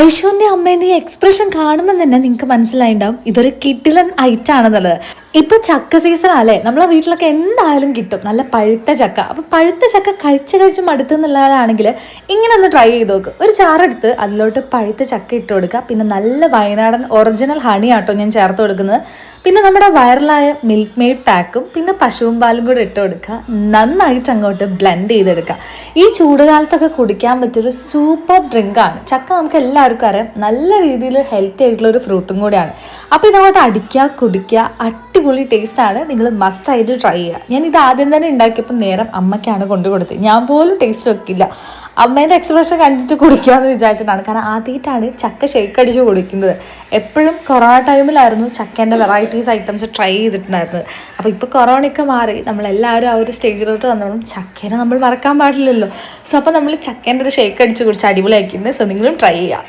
ഐശ്വന്റെ അമ്മേന്റെ എക്സ്പ്രഷൻ കാണുമ്പോൾ തന്നെ നിങ്ങൾക്ക് മനസ്സിലായിണ്ടാവും. ഇതൊരു കിഡിലൻ ഐറ്റം ആണെന്നുള്ളത്. ഇപ്പൊ ചക്ക സീസൺ അല്ലേ നമ്മളെ വീട്ടിലൊക്കെ എന്തായാലും കിട്ടും. നല്ല പഴുത്ത ചക്ക. അപ്പൊ പഴുത്ത ചക്ക കഴിച്ച് കഴിച്ച് മടുത്തെന്നുള്ളവരാണെങ്കിൽ ഇങ്ങനെ ഒന്ന് ട്രൈ ചെയ്ത് നോക്ക്. ഒരു ചാറെടുത്ത് അതിലോട്ട് പഴുത്ത ചക്ക ഇട്ട് കൊടുക്കുക. പിന്നെ നല്ല വയനാടൻ ഒറിജിനൽ ഹണി ആട്ടോ ഞാൻ ചേർത്ത് കൊടുക്കുന്നത്. പിന്നെ നമ്മുടെ വൈറലായ മിൽക്ക് മെയ്ഡ് പാക്കും പിന്നെ പശുവും പാലും കൂടെ ഇട്ട് കൊടുക്കുക. നന്നായിട്ട് അങ്ങോട്ട് ബ്ലെൻഡ് ചെയ്തെടുക്കുക. ഈ ചൂടുകാലത്തൊക്കെ കുടിക്കാൻ പറ്റിയൊരു സൂപ്പർ ഡ്രിങ്കാണ് ചക്ക നമുക്ക് എല്ലാവർക്കും അറിയാം. നല്ല രീതിയിൽ ഹെൽത്തി ആയിട്ടുള്ള ഒരു ഫ്രൂട്ടും കൂടിയാണ്. അപ്പോൾ ഇതങ്ങോട്ട് അടിക്കുക കുടിക്കുക അടിപൊളി ടേസ്റ്റാണ് നിങ്ങൾ മസ്റ്റായിട്ട് ട്രൈ ചെയ്യുക. ഞാൻ ഇത് ആദ്യം തന്നെ ഉണ്ടാക്കിയപ്പോൾ നേരം അമ്മയ്ക്കാണ് കൊണ്ടു കൊടുത്തത്. ഞാൻ പോലും ടേസ്റ്റ് വെക്കില്ല. അമ്മേന്റെ എക്സ്പ്രഷൻ കണ്ടിട്ട് കുടിക്കാമെന്ന് വിചാരിച്ചിട്ടാണ്. കാരണം ആദ്യമായിട്ടാണ് ചക്ക ഷേക്ക് അടിച്ച് കുടിക്കുന്നത്. എപ്പോഴും കൊറോണ ടൈമിലായിരുന്നു ചക്കേന്റെ വെറൈറ്റീസ് ഐറ്റംസ് ട്രൈ ചെയ്തിട്ടുണ്ടായിരുന്നത്. അപ്പോൾ ഇപ്പോൾ കൊറോണയൊക്കെ മാറി. നമ്മളെല്ലാവരും ആ ഒരു സ്റ്റേജിലോട്ട് വന്നോളും ചക്കേനെ നമ്മൾ മറക്കാൻ പാടില്ലല്ലോ. സോ അപ്പോൾ നമ്മൾ ചക്കേന്റെ ഒരു ഷേക്ക് അടിച്ച് കുടിച്ച് അടിപൊളിയാക്കിയിരുന്നു സോ നിങ്ങളും ട്രൈ ചെയ്യുക.